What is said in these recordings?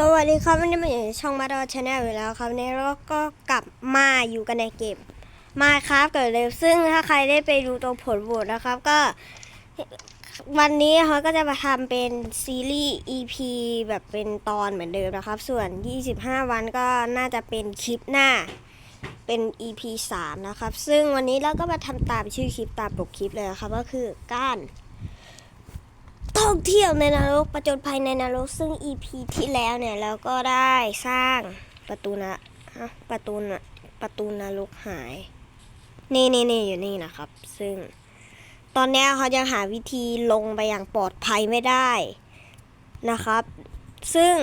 สวัสดีครับวันนี้มาอยู่ในช่องมาดอชาแนลอยู่แล้วครับวันนี้เราก็กลับมาอยู่กันในเกมมาครับเกิดเลยซึ่งถ้าใครได้ไปดูตรงผลโหวตนะครับ ก็วันนี้เขาก็จะมาทำเป็นซีรีส์ EP แบบเป็นตอนเหมือนเดิมนะครับ ส่วน 25 วันก็น่าจะเป็นคลิปหน้าเป็น EP 3 นะครับ ซึ่งวันนี้เราก็มาทำตามชื่อคลิปตามปกคลิปเลยครับก็คือการ ท่องเที่ยวในนรกประจนภัยในนรกซึ่ง EP ที่แล้วเนี่ยเราก็ได้สร้างประตูนะฮะประตูนะประตูนรกหาย นี่นี่นี่อยู่นี่นะครับ ซึ่ง ตอนเนี้ยเขายังหาวิธีลงไปอย่างปลอดภัยไม่ได้นะครับ ซึ่ง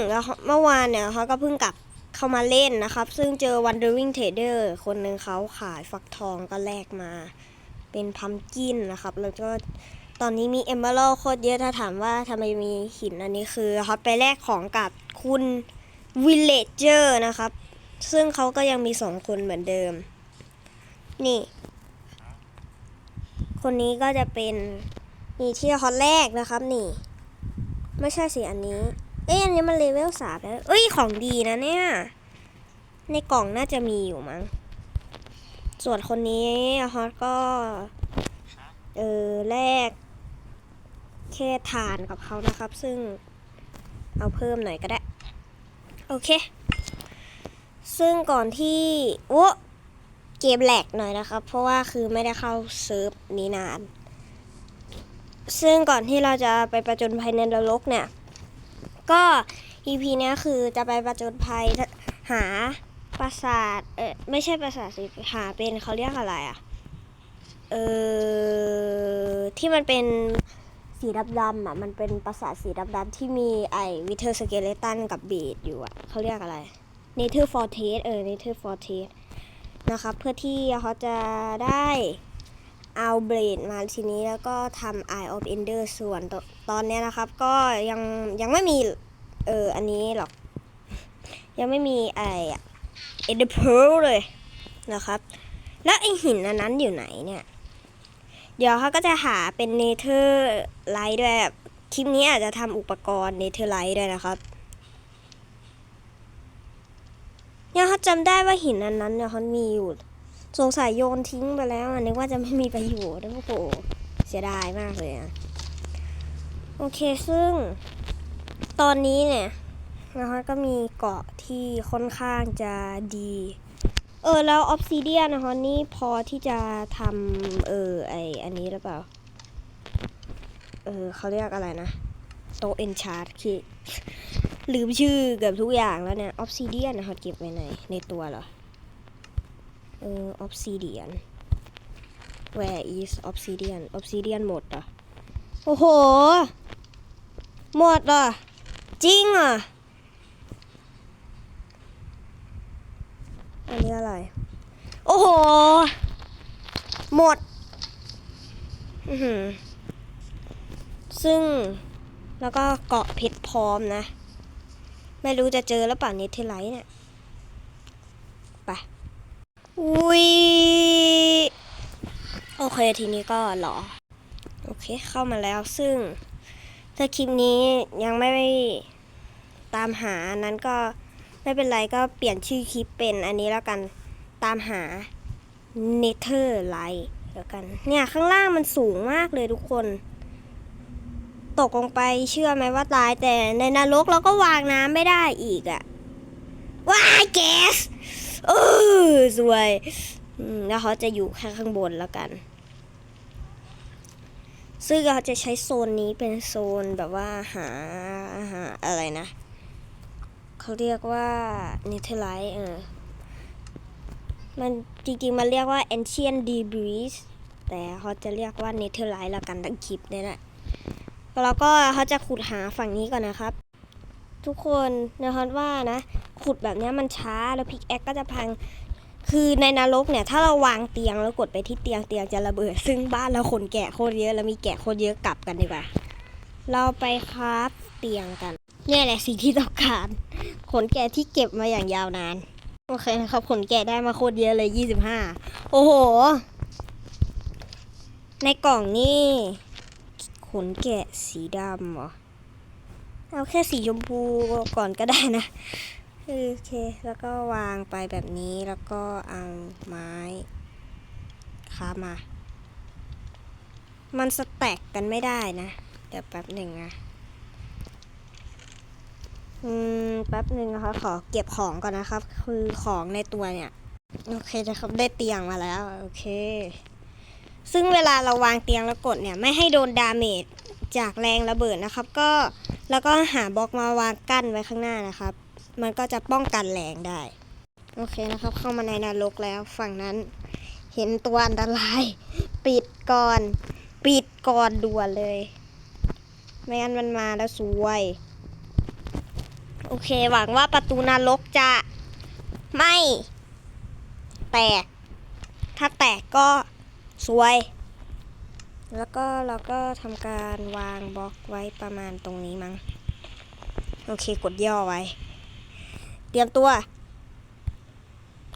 เมื่อวานเนี่ยเขาก็เพิ่งกลับเข้ามาเล่นนะครับ ซึ่งเจอ Wandering Trader คนหนึ่งเขาขายฟักทองก็แลกมา เป็นพัมกินนะครับ แล้วก็ ตอนนี้มีเอมเบอร์โคตรเยอะถ้าถามว่าทำไมมีหินอันนี้คือเขาไปแลกของกับคุณวิลเลจเจอร์นะครับ ซึ่งเขาก็ยังมีสองคนเหมือนเดิม นี่ คนนี้ก็จะเป็นนี่ที่ฮอตแรกนะครับนี่ ไม่ใช่สิอันนี้ เอ้ยอันนี้มันเลเวลสามแล้วเอ้ยของดีนะเนี่ย ในกล่องน่าจะมีอยู่มั้ง ส่วนคนนี้ฮอตก็ เออแลก แค่ทานกับเขานะครับ ซึ่งเอาเพิ่มหน่อยก็ได้ โอเค ซึ่งก่อนที่โอ้เกมแหลกหน่อยนะครับ เพราะว่าคือไม่ได้เข้าเซิร์ฟนี้นาน ซึ่งก่อนที่เราจะไปประจนภัยในนรกเนี่ย ก็ EP เนี้ยคือจะไปประจนภัยหาปราสาท เออไม่ใช่ปราสาทสิหาเป็นเขาเรียกอะไรอะ เออที่มันเป็น สีดำๆอะมันเป็นปราสาทสีดำๆที่มีไอวิเทอร์สเกเลตันกับเบดอยู่อะเขาเรียกอะไรเนเธอร์ฟอร์เทสเออเนเธอร์ฟอร์เทสนะครับเพื่อที่เขาจะได้เอาเบรดมาทีนี้แล้วก็ทำ Eye of Ender ส่วนตตอนนี้นะครับ ก็ยังยังไม่มีเอออันนี้หรอก ยังไม่มีไอเอเดเพลเลยนะครับ แล้วไอหินอันนั้นอยู่ไหนเนี่ย เดี๋ยวเขาก็จะหาเป็นเนเธอร์ไลท์ด้วยคลิปนี้อาจจะทำอุปกรณ์เนเธอร์ไลท์ด้วยนะครับยังเขาจำได้ว่าหินอันนั้นเนี่ยเขามีอยู่ สงสัยโยนทิ้งไปแล้วอันนึกว่าจะไม่มีประโยชน์นะโอ้โหเสียดายมากเลยอะโอเคซึ่ง ตอนนี้เนี่ยนะคะก็มีเกาะที่ค่อนข้างจะดี เออแล้วออฟซิเดียนะคะนี่พอที่จะทำเออไออันนี้หรือเปล่า เออเขาเรียกอะไรนะ โตเอนชาร์ดคือลืมชื่อเกือบทุกอย่างแล้วเนี่ยออฟซิเดียนะคะเก็บไว้ไหนในตัวเหรอ เออออฟซิเดียน where is obsidian obsidian หมดเหรอะ โอ้โห หมดเหรอะ จริงเหรอะ อันนี้อะไร โอ้โห หมด ซึ่งแล้วก็เกาะเพชรพร้อมนะ ไม่รู้จะเจอแล้วป่านนี้เทไลท์เนี่ย ไป อุ้ย โอเคทีนี้ก็หรอ โอเคเข้ามาแล้วซึ่งถ้าคลิปนี้ยังไม่ตามหานั้นก็ ไม่เป็นไรก็เปลี่ยนชื่อคลิปเป็นอันนี้แล้วกันตามหา Nether Light แล้วกัน เนี่ยข้างล่างมันสูงมากเลยทุกคน ตกลงไปเชื่อไหมว่าตายแต่ในนรกเราก็วางน้ำไม่ได้อีกอะว้ายแก๊สเออสวยแล้วเขาจะอยู่แค่ข้างบนแล้วกัน ซึ่งเขาจะใช้โซนนี้เป็นโซนแบบว่าหาหาอะไรนะ เขาเรียกว่า n e t h e r i t e เออ มันจริงๆ มันเรียกว่า ancient debris แต่เขาจะเรียกว่า n e t h e r i t e ละกันทั้งคลิปเนี่ยแหละแล้วก็เขาจะขุดหาฝั่งนี้ก่อนนะครับ ทุกคนนะครับว่านะ ขุดแบบเนี้ยมันช้าแล้วพิกแอคก็จะพังคือในนรกเนี่ยถ้าเราวางเตียงแล้วกดไปที่เตียงเตียงจะระเบิด ซึ่งบ้านเราขนแกะโคตรเยอะแล้วมีแกะโคตรเยอะกลับกันดีกว่า เราไปคราฟเตียงกัน นี่แหละสิ่งที่ต้องการขนแกะที่เก็บมาอย่างยาวนาน โอเคนะครับขนแกะได้มาโคตรเยอะเลยยี่สิบห้าโอ้โห ในกล่องนี่ขนแกะสีดำเหรอเอาแค่สีชมพูก่อนก็ได้นะโอเค แล้วก็วางไปแบบนี้แล้วก็เอาไม้ค้ามา มันสแต็กกันไม่ได้นะ เดี๋ยวแป๊บหนึ่งนะ อืมแป๊บหนึ่งนะคะขอเก็บของก่อนนะครับ คือของในตัวเนี่ย โอเคนะครับได้เตียงมาแล้ว โอเค ซึ่งเวลาเราวางเตียงแล้วกดเนี่ย ไม่ให้โดนดาเมจจากแรงระเบิดนะครับ ก็แล้วก็หาบล็อกมาวางกั้นไว้ข้างหน้านะครับ มันก็จะป้องกันแรงได้ โอเคนะครับ เข้ามาในนรกแล้วฝั่งนั้น เห็นตัวอันตราย ปิดก่อน ปิดก่อนด่วนเลย ไม่งั้นมันมาแล้วซวย โอเค หวังว่าประตูนรกจะไม่ แตก ถ้าแตกก็ซวย แล้วก็เราก็ทำการวางบล็อกไว้ประมาณตรงนี้มั้ง โอเค กดย่อไว้ เตรียมตัว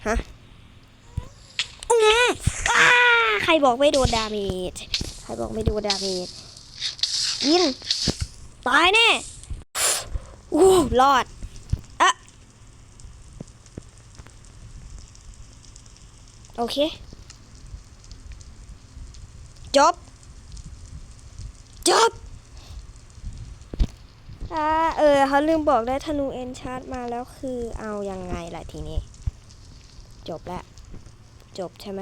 ฮะอืมอ้าใครบอกไม่โดนดาเมจ ใครบอกไม่โดนดาเมจกิน ตายแน่ อู้รอดอะโอเค จบ จบอ่าเออเขาลืมบอกได้ธนูเอนชาร์ตมาแล้วคือเอายังไงล่ะทีนี้ จบแล้ว จบใช่ไหม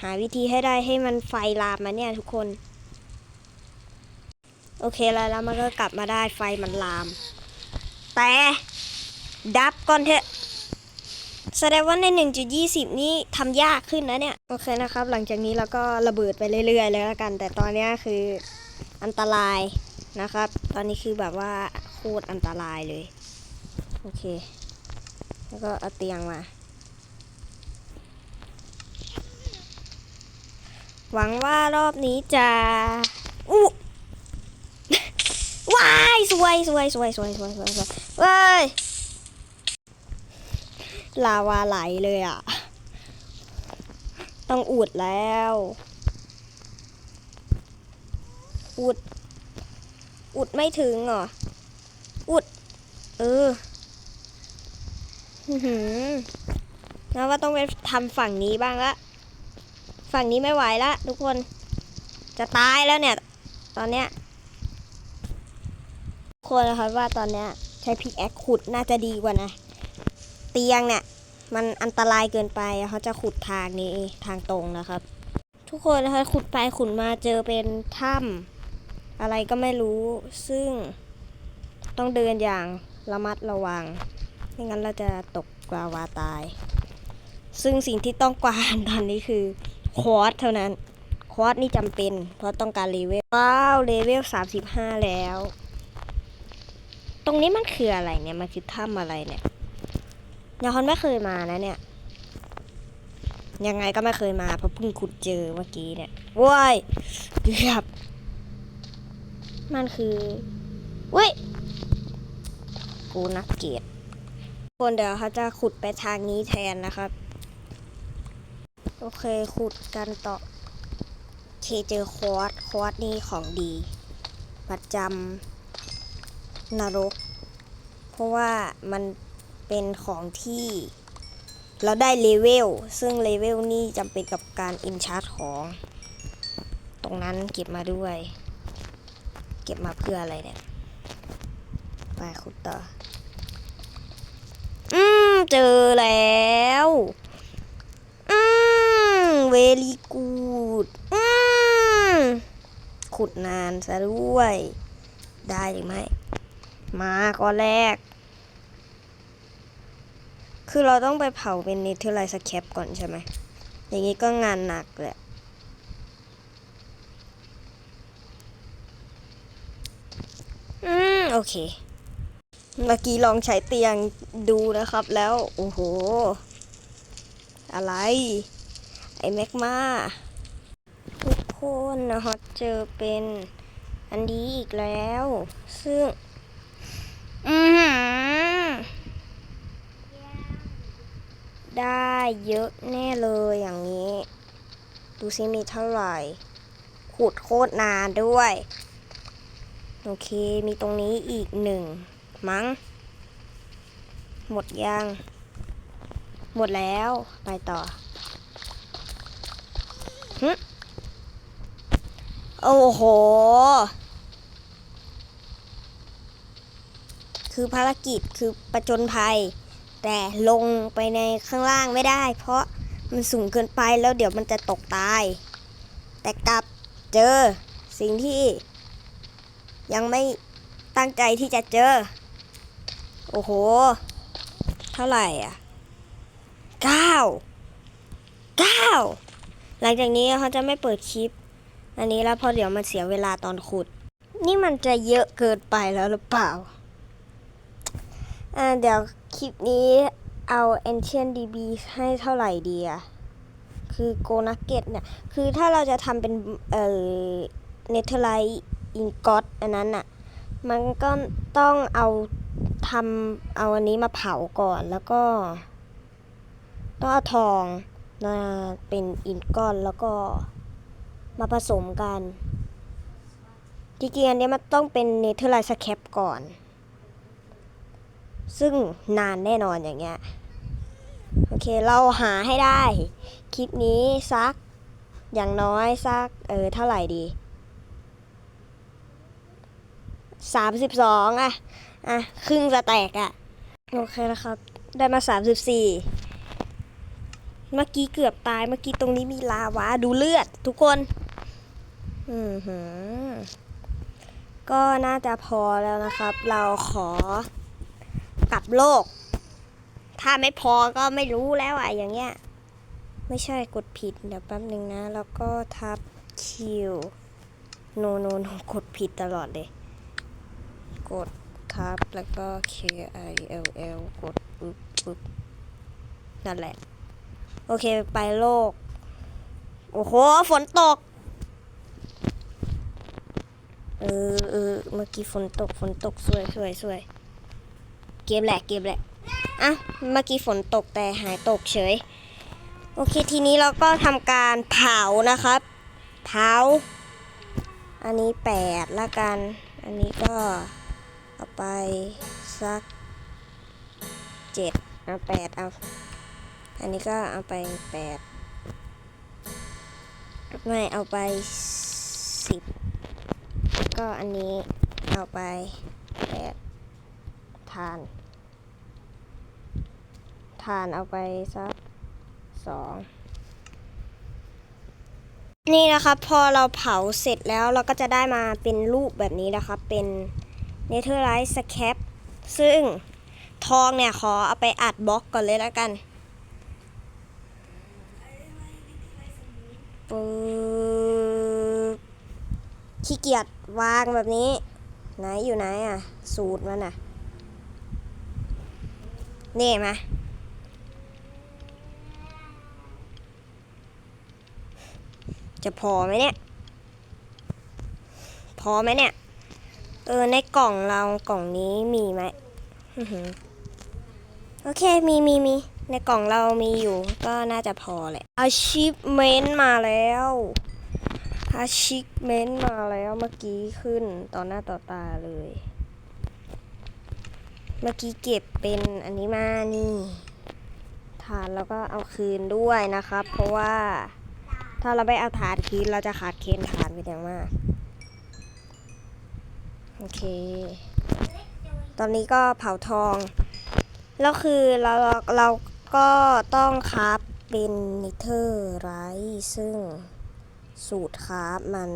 หาวิธีให้ได้ให้มันไฟลามมาเนี่ยทุกคน โอเคแล้วแล้วมันก็กลับมาได้ไฟมันลาม แต่ดับก่อนเถอะแสดงว่าใน 1.20 นี่ทำยากขึ้นนะเนี่ย โอเคนะครับ หลังจากนี้เราก็ระเบิดไปเรื่อยๆเลยแล้วกัน แต่ตอนนี้คืออันตรายนะครับ ตอนนี้คือแบบว่าโคตรอันตรายเลย โอเค แล้วก็เอาเตียงมา หวังว่ารอบนี้จะ อู้ ว้ายสวยสวยสวยสวยสวยสวยสวยเว้ยลาวาไหลเลยอะ ต้องอุดแล้ว อุด อุดไม่ถึงเหรอ อุด เออหือหือแล้วว่าต้องไปทำฝั่งนี้บ้างละ ฝั่งนี้ไม่ไหวละทุกคน จะตายแล้วเนี่ย ตอนเนี้ย คนนะครับว่าตอนเนี้ยใช้พิกแอคขุดน่าจะดีกว่านะ เตียงเนี่ยมันอันตรายเกินไปเขาจะขุดทางนี้ทางตรงนะครับ ทุกคนนะคะขุดไปขุดมาเจอเป็นถ้ำอะไรก็ไม่รู้ซึ่งต้องเดินอย่างระมัดระวังไม่งั้นเราจะตกกลาวาตาย ซึ่งสิ่งที่ต้องการตอนนี้คือคอร์สเท่านั้น คอร์สนี่จำเป็น เพราะต้องการเลเวลว้าวเลเวล35 แล้ว ตรงนี้มันคืออะไรเนี่ย มันคือถ้ำอะไรเนี่ยยอนไม่เคยมานะเนี่ย ยังไงก็ไม่เคยมาเพราะเพิ่งขุดเจอเมื่อกี้เนี่ยว้ายเกือบ มันคือเว้ย กูนักเกียรติคนเดี๋ยวเขาจะขุดไปทางนี้แทนนะครับ โอเคขุดกันต่อเคเจอควอตควอตนี่ของดี ประจำ นรก เพราะว่ามันเป็นของที่ เราได้เลเวล ซึ่งเลเวลนี่จำเป็นกับการอินชาร์จของ ตรงนั้นเก็บมาด้วย เก็บมาเพื่ออะไรเนี่ยไปขุดต่อ อืม เจอแล้วอืมเวลีกูดอืมขุดนานซะด้วย ได้หรือไม่ มาก้อนแรก คือเราต้องไปเผาเป็นเนเธอร์ไลท์สแคปก่อนใช่ไหม อย่างนี้ก็งานหนักแหละอืม โอเค เมื่อกี้ลองใช้เตียงดูนะครับแล้ว โอ้โห อะไร ไอแม็กมาทุกคนนะคะเจอเป็นอันนี้อีกแล้ว ซึ่ง อือหือ ได้เยอะแน่เลยอย่างนี้ ดูซิมีเท่าไหร่ ขุดโคตรนานด้วย โอเคมีตรงนี้อีกหนึ่ง มั้ง หมดยัง หมดแล้วไปต่อหึโอ้โห คือภารกิจคือประจนภัย แต่ลงไปในข้างล่างไม่ได้ เพราะมันสูงเกินไปแล้วเดี๋ยวมันจะตกตาย แต่กลับเจอสิ่งที่ ยังไม่ตั้งใจที่จะเจอ โอ้โห เท่าไหร่อะเก้าเก้าหลังจากนี้เขาจะไม่เปิดคลิป อันนี้แล้วเพอเดี๋ยวมันเสียเวลาตอนขุด นี่มันจะเยอะเกินไปแล้วหรือเปล่า เดี๋ยวคลิปนี้เอา Ancient DB ให้เท่าไหร่ดีอะคือโกนักเก็ตเนี่ย คือถ้าเราจะทำเป็นเอ่อเนเธอร์ไลท์อิงกอตอันนั้นอะมันก็ต้องเอาทำเอาอันนี้มาเผาก่อนแล้วก็ ต้องเอาทองมาเป็นอินก้อนแล้วก็มาผสมกัน จริงๆอันนี้มันต้องเป็นเนเธอร์ไลท์สแคปก่อน ซึ่งนานแน่นอนอย่างเงี้ย โอเคเราหาให้ได้ คลิปนี้สัก อย่างน้อยสัก เออ เท่าไหร่ดีสามสิบสองอะอะ ครึ่งจะแตกอะโอเคนะครับ ได้มาสามสิบสี่เมื่อกี้เกือบตายเมื่อกี้ตรงนี้มีลาวาดูเลือด ทุกคน อือหือ ก็น่าจะพอแล้วนะครับ เราขอ กลับโลก ถ้าไม่พอก็ไม่รู้แล้วอะอย่างเงี้ย ไม่ใช่กดผิดเดี๋ยวแป๊บหนึ่งนะ แล้วก็ทับคิวโนโนโนกดผิดตลอดเลย กดทับแล้วก็ K I L L กดปึ๊บปึ๊บนั่นแหละ โอเคไปโลก โอ้โห ฝนตก เออเออเมื่อกี้ฝนตก ฝนตก สวยสวยสวย เกมแหละเกมแหละอะเมื่อกี้ฝนตกแต่หายตกเฉย โอเคทีนี้เราก็ทำการเผานะครับ เผา อันนี้แปดละกัน อันนี้ก็เอาไปสักเจ็ดเอาแปดเอา อันนี้ก็เอาไปแปดไม่เอาไปสิบก็อันนี้เอาไปแปดทาน ทานเอาไปสักสองนี่นะครับ พอเราเผาเสร็จแล้วเราก็จะได้มาเป็นรูปแบบนี้นะครับ เป็น n e t h e r i t e Scrap ซึ่งทองเนี่ย ขอเอาไปอัดบล็อกก่อนเลยแล้วกันปึ๊บขี้เกียจวางแบบนี้ ไหนอยู่ไหนอะ สูตรมันอะ นี่มา จะพอไหมเนี่ย พอไหมเนี่ย เออ ในกล่องเรากล่องนี้มีไหมโอเค มีมีมี ในกล่องเรามีอยู่ ก็น่าจะพอแหละ achievement มาแล้ว achievement มาแล้วเมื่อกี้ขึ้นต่อหน้าต่อตาเลย เมื่อกี้เก็บเป็นอันนี้มานี่ฐานแล้วก็เอาคืนด้วยนะครับ เพราะว่า ถ้าเราไม่เอาฐานคืนเราจะขาดเคนฐานไปอย่างมาก โอเค ตอนนี้ก็เผาทอง แล้วคือเราเราเราก็ต้องคราฟเป็นนิเทอร์ไรซึ่งสูตรคราฟมัน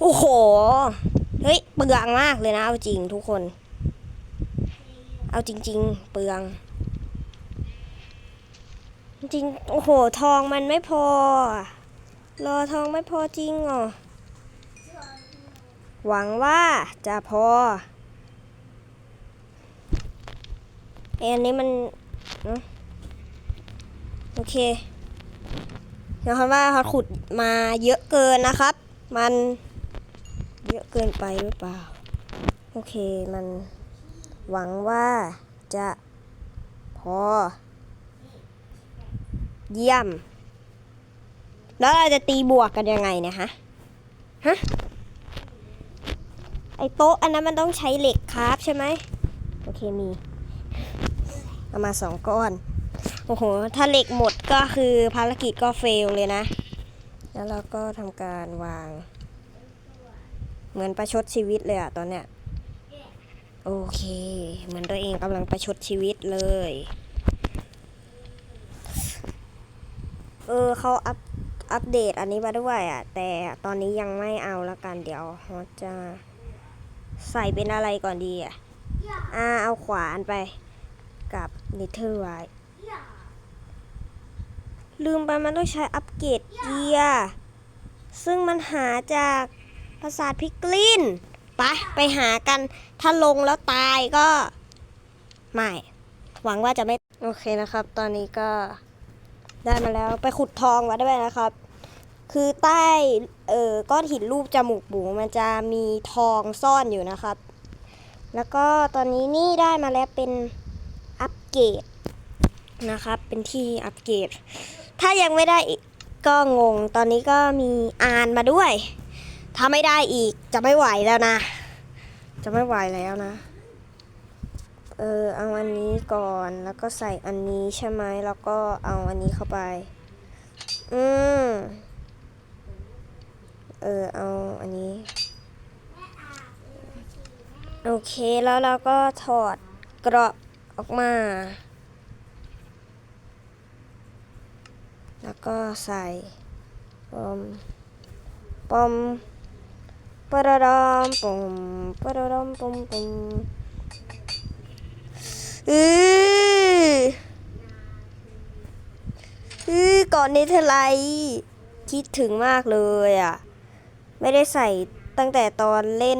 โอ้โห เฮ้ย เปลืองมากเลยนะ เอาจริงทุกคน เอาจริง ๆ เปลือง จริง โอ้โห ทองมันไม่พอ รอทองไม่พอจริงเหรอ หวังว่าจะพอไออันนี้มันเนอะโอเคเดี๋ยวคำว่าเขาขุดมาเยอะเกินนะครับ มันเยอะเกินไปหรือเปล่า โอเค มันหวังว่าจะพอ เยี่ยม แล้วเราจะตีบวกกันยังไงเนี่ยฮะ ฮะ ไอ้โต๊ะอันนั้นมันต้องใช้เหล็กครับใช่ไหม โอเคมี เอามาสองก้อน โอ้โห ถ้าเหล็กหมดก็คือภารกิจก็เฟลเลยนะ แล้วเราก็ทำการวาง เหมือนประชดชีวิตเลยอะตอนเนี้ย โอเค เหมือนตัวเองกำลังประชดชีวิตเลย เออเขาอัพอัปเดตอันนี้มาด้วยอะ แต่ตอนนี้ยังไม่เอาละกันเดี๋ยวเราจะใส่เป็นอะไรก่อนดีอะอ่าเอาขวานไปกับนิเทอร์ไว้ลืมไปมันต้องใช้อัปเกรดเกียร์ซึ่งมันหาจากปราสาทพิกลินไปไปหากัน ถ้าลงแล้วตายก็ ไม่ หวังว่าจะไม่ โอเคนะครับ ตอนนี้ก็ ได้มาแล้วไปขุดทองมาด้วยนะครับ คือใต้เอ่อก้อนหินรูปจมูกหมูมันจะมีทองซ่อนอยู่นะครับ แล้วก็ตอนนี้นี่ได้มาแล้วเป็นอัปเกรดนะครับ เป็นที่อัปเกรด ถ้ายังไม่ได้อีกก็งง ตอนนี้ก็มีอานมาด้วย ถ้าไม่ได้อีกจะไม่ไหวแล้วนะ จะไม่ไหวแล้วนะ เออเอาอันนี้ก่อนแล้วก็ใส่อันนี้ใช่ไหมแล้วก็เอาอันนี้เข้าไป อืมเออเอาอันนี้ โอเคแล้วเราก็ถอดเกราะออกมา แล้วก็ใส่ปอมปอมปะระดอมปอมปะระดอมปอมปอม อืออือก่อนนี้เธอไรคิดถึงมากเลยอะ ไม่ได้ใส่ตั้งแต่ตอนเล่น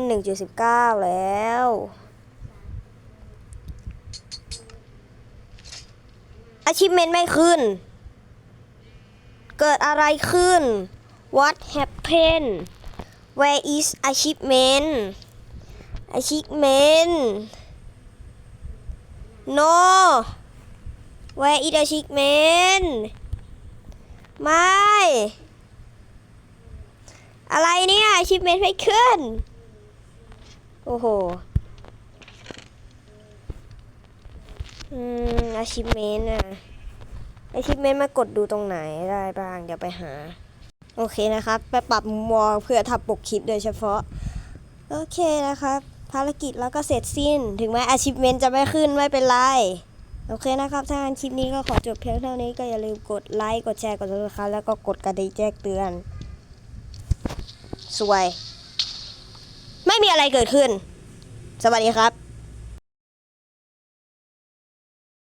1.19 แล้ว อาชีพเมนไม่ขึ้น เกิดอะไรขึ้น What happened Where is achievement achievement No Where is achievement ไม่ อะไรเนี่ย achievement ไม่ขึ้น โอ้โห อืม achievement อะ achievement มากดดูตรงไหนได้บ้าง เดี๋ยวไปหา โอเคนะครับ ไปปรับมุมมองเพื่อทำปกคลิปโดยเฉพาะ โอเคนะครับ ภารกิจแล้วก็เสร็จสิ้น ถึงแม้ achievement จะไม่ขึ้นไม่เป็นไร โอเคนะครับ ถ้างั้นคลิปนี้ก็ขอจบเพียงเท่านี้ก็อย่าลืมกดไลค์ กดแชร์ กด subscribe แล้วก็กดกระดิ่งแจ้งเตือน สวย ไม่มีอะไรเกิดขึ้น สวัสดีครับ